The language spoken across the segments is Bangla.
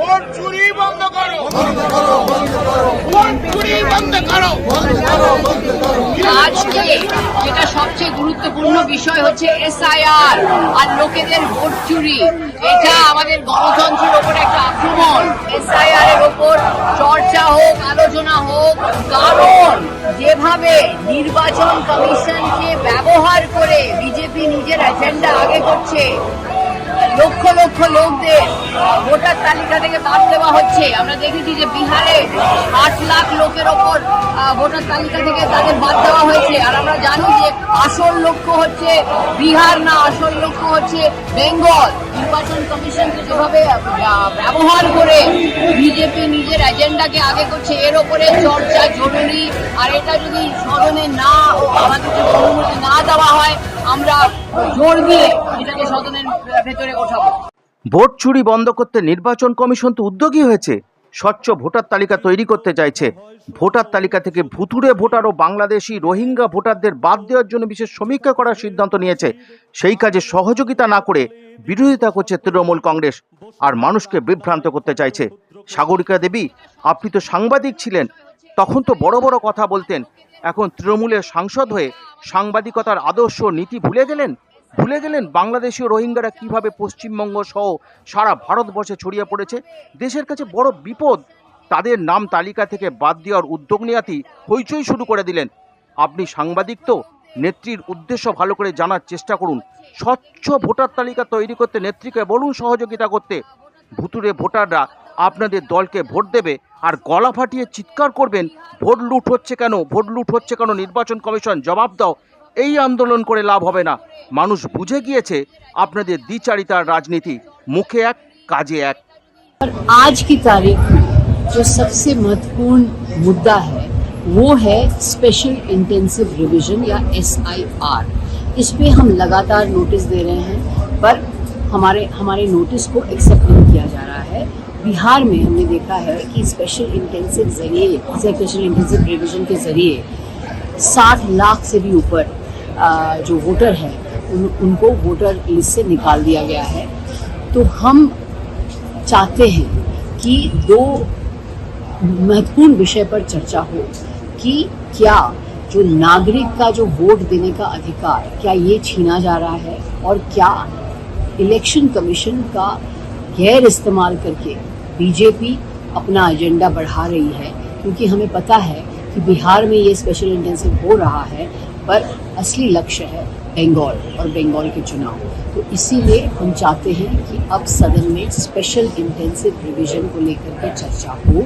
ভোট চুরি বন্ধ করো। ভোট চুরি বন্ধ করো। আজকে যেটা সবচেয়ে গুরুত্বপূর্ণ বিষয় হচ্ছে এসআইআর আর লোকেদের ভোট চুরি। এটা আমাদের গণতন্ত্রের ওপর একটা আক্রমণ। এসআইআর এর ওপর চর্চা হোক, আলোচনা হোক, কারণ যেভাবে নির্বাচন কমিশনকে ব্যবহার করে বিজেপি নিজের এজেন্ডা আগে করছে লক্ষ লক্ষ লোকদের ভোটার তালিকা থেকে বাদ দেওয়া হচ্ছে। আমরা দেখেছি যে বিহারে আট লাখ লোকের ওপর ভোটার তালিকা থেকে তাদের বাদ দেওয়া হয়েছে। আর আমরা জানি যে আসল লক্ষ্য হচ্ছে বিহার না, আসল লক্ষ্য হচ্ছে বেঙ্গল। নির্বাচন কমিশনকে যেভাবে ব্যবহার করে বিজেপি নিজের এজেন্ডাকে আগে করছে, এর ওপরে চর্চা জরুরি। আর এটা যদি সদনে না ও আমাদেরকে অনুমতি না দেওয়া হয় আমরা জোর দিয়ে এটাকে সদনের ভেতরে ওঠাবো। ভোট চুরি বন্ধ করতে নির্বাচন কমিশন তো উদ্যোগী হয়েছে। স্বচ্ছ ভোটার তালিকা তৈরি করতে চাইছে। ভোটার তালিকা থেকে ভুতুড়ে ভোটার ও বাংলাদেশি রোহিঙ্গা ভোটারদের বাদ দেওয়ার জন্য বিশেষ সমীক্ষা করার সিদ্ধান্ত নিয়েছে। সেই কাজে সহযোগিতা না করে বিরোধিতা করছে তৃণমূল কংগ্রেস আর মানুষকে বিভ্রান্ত করতে চাইছে। সাগরিকা দেবী, আপনি তো সাংবাদিক ছিলেন। তখন তো বড় বড় কথা বলতেন এখন তৃণমূলের সাংসদ হয়ে সাংবাদিকতার আদর্শ নীতি ভুলে গেলেন? ভুলে গেলেন বাংলাদেশীয় রোহিঙ্গারা কীভাবে পশ্চিমবঙ্গ সহ সারা ভারতবর্ষে ছড়িয়ে পড়েছে? দেশের কাছে বড় বিপদ। তাদের নাম তালিকা থেকে বাদ দেওয়ার উদ্যোগ নেওয়াতেই হইচই শুরু করে দিলেন। আপনি সাংবাদিক তো? নেত্রীর উদ্দেশ্য ভালো করে জানার চেষ্টা করুন। স্বচ্ছ ভোটার তালিকা তৈরি করতে নেত্রীকে বলুন সহযোগিতা করতে। ভুতুরে ভোটাররা আপনাদের দলকে ভোট দেবে। আর গলা ফাটিয়ে চিৎকার করবেন ভোট লুট হচ্ছে কেন ভোট লুট হচ্ছে কেন নির্বাচন কমিশন জবাব দাও এই আন্দোলন করে লাভ হবে না মানুষ বুঝে গিয়েছে আপনাদের দ্বিচারিতার রাজনীতি মুখে এক কাজে এক और आज की तारीख में जो सबसे महत्वपूर्ण मुद्दा है वो है स्पेशल इंटेंसिव रिवीजन या एस इस पे हम लगातार नोटिस दे रहे हैं पर हमारे हमारे नोटिस को एक्सेप्ट नहीं किया जा रहा है बिहार में हमने देखा है कि स्पेशल इंटेंसिव ज़रिए स्पेशल इंटेंसिव रिवीजन के ज़रिए 60 लाख से भी ऊपर जो वोटर हैं उन, उनको वोटर लिस्ट से निकाल दिया गया है। तो हम चाहते हैं कि दो महत्वपूर्ण विषय पर चर्चा हो कि क्या जो नागरिक का जो वोट देने का अधिकार क्या ये छीना जा रहा है और क्या इलेक्शन कमीशन का गैर इस्तेमाल करके बीजेपी अपना एजेंडा बढ़ा रही है, क्योंकि हमें पता है कि बिहार में ये स्पेशल इंटेंसिव हो रहा है, पर असली लक्ष्य है बंगाल और बंगाल के चुनाव। तो इसीलिए हम चाहते हैं कि अब सदन में स्पेशल इंटेंसिव रिवीजन को लेकर के चर्चा हो।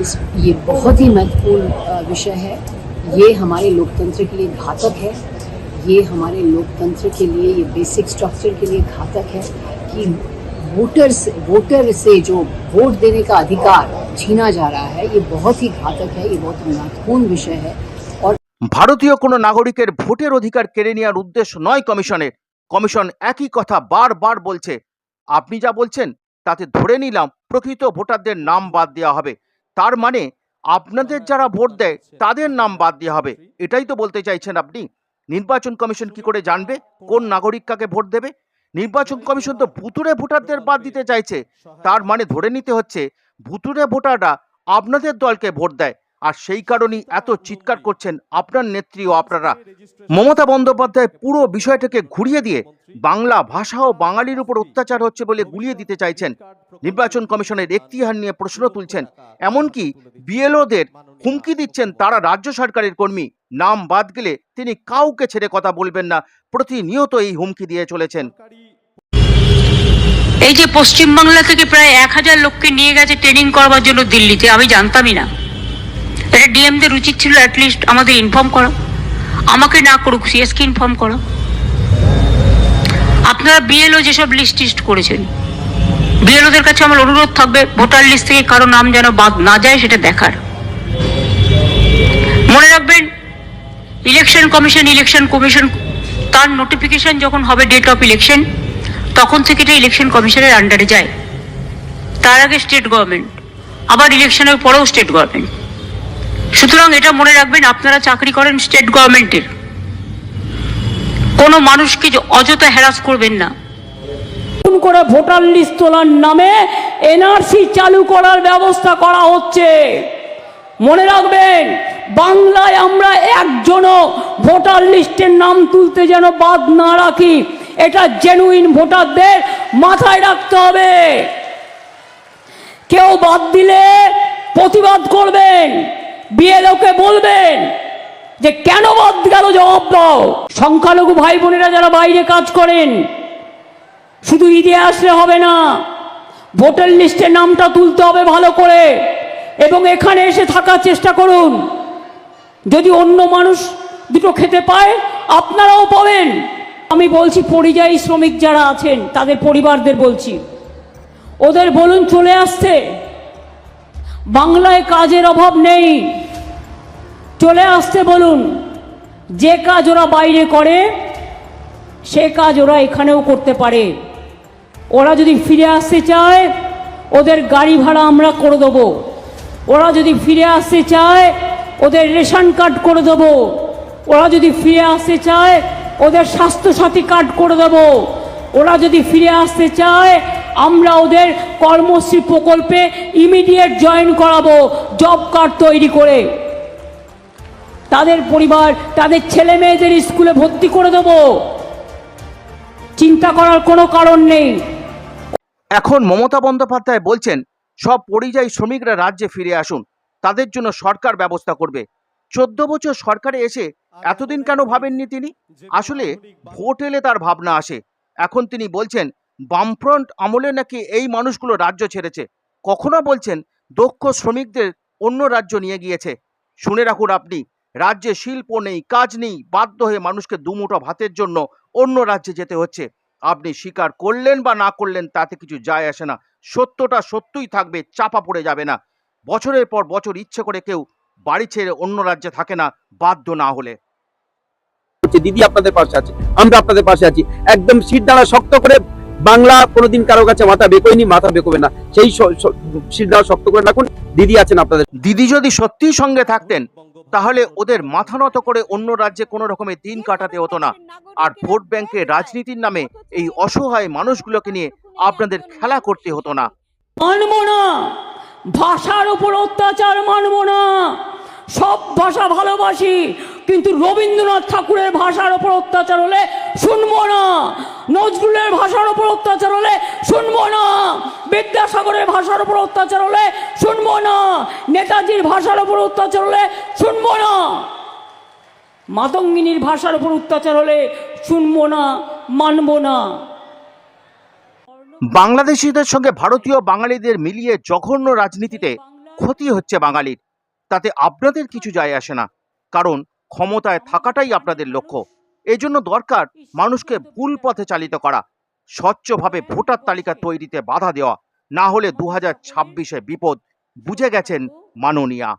इस, ये बहुत ही महत्वपूर्ण विषय है। ये हमारे लोकतंत्र के लिए घातक है। ये हमारे लोकतंत्र के लिए, ये बेसिक स्ट्रक्चर के लिए घातक है कि वोटर से वोटर से जो वोट देने का अधिकार छीना जा रहा है ये बहुत ही घातक है ये बहुत महत्वपूर्ण विषय है और ভারতীয় কোনো নাগরিকের ভোটের অধিকার কেড়ে নেওয়ার উদ্দেশ্য নয় কমিশনের কমিশন একই কথা বারবার বলছে আপনি যা বলছেন তাতে ধরে নিলাম প্রকৃত ভোটারদের নাম বাদ দেওয়া হবে তার মানে আপনাদের যারা ভোট দেয় তাদের নাম বাদ দেওয়া হবে এটাই তো বলতে চাইছেন আপনি নির্বাচন কমিশন কি করে জানবে কোন নাগরিক কাকে ভোট দেবে নির্বাচন কমিশন তো ভুতুরে ভোটারদের বাদ দিতে চাইছে। তার মানে ধরে নিতে হচ্ছে ভুতুরে ভোটাররা আপনাদের দলকে ভোট দেয়। আর সেই কারণেই এত চিৎকার করছেন আপনার নেত্রী ও আপনারা। মমতা বন্দ্যোপাধ্যায় পুরো বিষয়টাকে ঘুরিয়ে দিয়ে বাংলা ভাষা ও বাঙালির উপর অত্যাচার হচ্ছে বলে গুলিয়ে দিতে চাইছেন। নির্বাচন কমিশনের এখতিয়ার নিয়ে প্রশ্ন তুলছেন। এমনকি বিএলওদের হুমকি দিচ্ছেন তারা রাজ্য সরকারের কর্মী। নাম বাদ গেলে তিনি কাউকে ছেড়ে কথা বলবেন না। প্রতিনিয়ত এই হুমকি দিয়ে চলেছেন। এই যে পশ্চিমবাংলা থেকে প্রায় এক হাজার লোককে নিয়ে গেছে ট্রেনিং করবার জন্য দিল্লিতে আমি জানতামই না। এটা ডিএমদের উচিত ছিল অ্যাটলিস্ট আমাদের ইনফর্ম করা। আমাকে না করুক সিএসকে ইনফর্ম করা। আপনারা বিএলও যেসব লিস্ট টিস্ট করেছেন বিএলওদের কাছে আমার অনুরোধ থাকবে, ভোটার লিস্ট থেকে কারও নাম যেন বাদ না যায় সেটা দেখার। মনে রাখবেন ইলেকশন কমিশন ইলেকশন কমিশন তার নোটিফিকেশন যখন হবে ডেট অফ ইলেকশন তখন থেকে এটা ইলেকশন কমিশনের আন্ডারে যায়। তার আগে স্টেট গভর্নমেন্ট আবার ইলেকশনের পরেও স্টেট গভর্নমেন্ট সুতরাং এটা মনে রাখবেন, আপনারা চাকরি করেন স্টেট গভর্নমেন্টের কোনো মানুষকে অযথা হ্যারাস করবেন না। করে ভোটার লিস্ট তোলার নামে এনআরসি চালু করার ব্যবস্থা করা হচ্ছে। মনে রাখবেন, বাংলায় আমরা একজনও ভোটার লিস্টের নাম তুলতে যেন বাদ না রাখি। এটা জেনুইন ভোটারদের মাথায় রাখতে হবে। কেউ বাদ দিলে প্রতিবাদ করবেন। বিএলওকে বলবেন যে কেন বাদ গেল জবাব দাও। সংখ্যালঘু ভাই বোনেরা যারা বাইরে কাজ করেন, শুধু ঈদে আসলে হবে না, ভোটার লিস্টে নামটা তুলতে হবে ভালো করে এবং এখানে এসে থাকার চেষ্টা করুন। যদি অন্য মানুষ দুটো খেতে পায়, আপনারাও পাবেন। আমি বলছি পরিযায়ী শ্রমিক যারা আছেন, তাদের পরিবারদের বলছি। ওদের বলুন চলে আসতে বাংলায় কাজের অভাব নেই। চলে আসতে বলুন। যে কাজ ওরা বাইরে করে, সে কাজ ওরা এখানেও করতে পারে। ওরা যদি ফিরে আসতে চায়, ওদের গাড়ি ভাড়া আমরা করে দেবো। ওরা যদি ফিরে আসতে চায়, ওদের রেশন কার্ড করে দেবো। ওরা যদি ফিরে আসতে চায়, ওদের স্বাস্থ্যসাথী কার্ড করে দেবো। ওরা যদি ফিরে আসতে চায়, আমরা ওদের কর্মশ্রী প্রকল্পে ইমিডিয়েট জয়েন করাবো জব কার্ড তৈরি করে। তাদের পরিবার, তাদের ছেলে মেয়েদের স্কুলে ভর্তি করে দেবো। চিন্তা করার কোনো কারণ নেই। এখন মমতা বন্দ্যোপাধ্যায় বলছেন, সব পরিযায়ী শ্রমিকরা রাজ্যে ফিরে আসুন, তাদের জন্য সরকার ব্যবস্থা করবে। চোদ্দ বছর সরকারে এসে এতদিন কেন ভাবেননি তিনি? আসলে ভোট এলে তার ভাবনা আসে। এখন তিনি বলছেন, বামফ্রন্ট আমলে নাকি এই মানুষগুলো রাজ্য ছেড়েছে। কখনো বলছেন, দক্ষ শ্রমিকদের অন্য রাজ্য নিয়ে গিয়েছে। শুনে রাখুন আপনি রাজ্যে শিল্প নেই কাজ নেই বাধ্য হয়ে মানুষকে দুমুঠো ভাতের জন্য অন্য রাজ্যে যেতে হচ্ছে। আপনি স্বীকার করলেন বা না করলেন তাতে কিছু যায় আসে না। সত্যটা সত্যই থাকবে চাপা পড়ে যাবে না। বছরের পর বছর ইচ্ছে করে কেউ বাড়ি ছেড়ে অন্য রাজ্যে থাকে না বাধ্য না হলে। দিদি আপনাদের পাশে আছে আমরা আপনাদের পাশে আছি। একদম সিট দাঁড়া শক্ত করে বাংলা কোনোদিন কারও কাছে মাথা বেকোয়নি মাথা বেকোবে না। সেই সিট দাঁড়া শক্ত করে রাখুন দিদি আছেন আপনাদের। দিদি যদি সত্যিই সঙ্গে থাকতেন তাহলে ওদের মাথা নত করে অন্য রাজ্যে কোনো রকমের দিন কাটাতে হতো না। আর ভোট ব্যাংকের রাজনীতির নামে এই অসহায় মানুষগুলোকে নিয়ে আপনাদের খেলা করতে হতো না। না। ভাষার উপর অত্যাচার মানব না। সব ভাষা ভালোবাসি, কিন্তু রবীন্দ্রনাথ ঠাকুরের ভাষার উপর অত্যাচার হলে শুনব না। নজরুলের ভাষার উপর অত্যাচার হলে শুনব না। বিদ্যাসাগরের ভাষার উপর অত্যাচার হলে শুনব না। নেতাজির ভাষার উপর অত্যাচার হলে শুনব না। মাতঙ্গিনীর ভাষার উপর অত্যাচার হলে শুনব না, মানবো না। বাংলাদেশিদের সঙ্গে ভারতীয় বাঙালিদের মিলিয়ে জঘন্য রাজনীতিতে ক্ষতি হচ্ছে বাঙালির। তাতে আপনাদের কিছু যায় আসে না, কারণ ক্ষমতায় থাকাটাই আপনাদের লক্ষ্য। এজন্য দরকার মানুষকে ভুল পথে চালিত করা স্বচ্ছভাবে ভোটার তালিকা তৈরিতে বাধা দেওয়া না হলে দু হাজার ছাব্বিশে বিপদ বুঝে গেছেন মাননীয়া।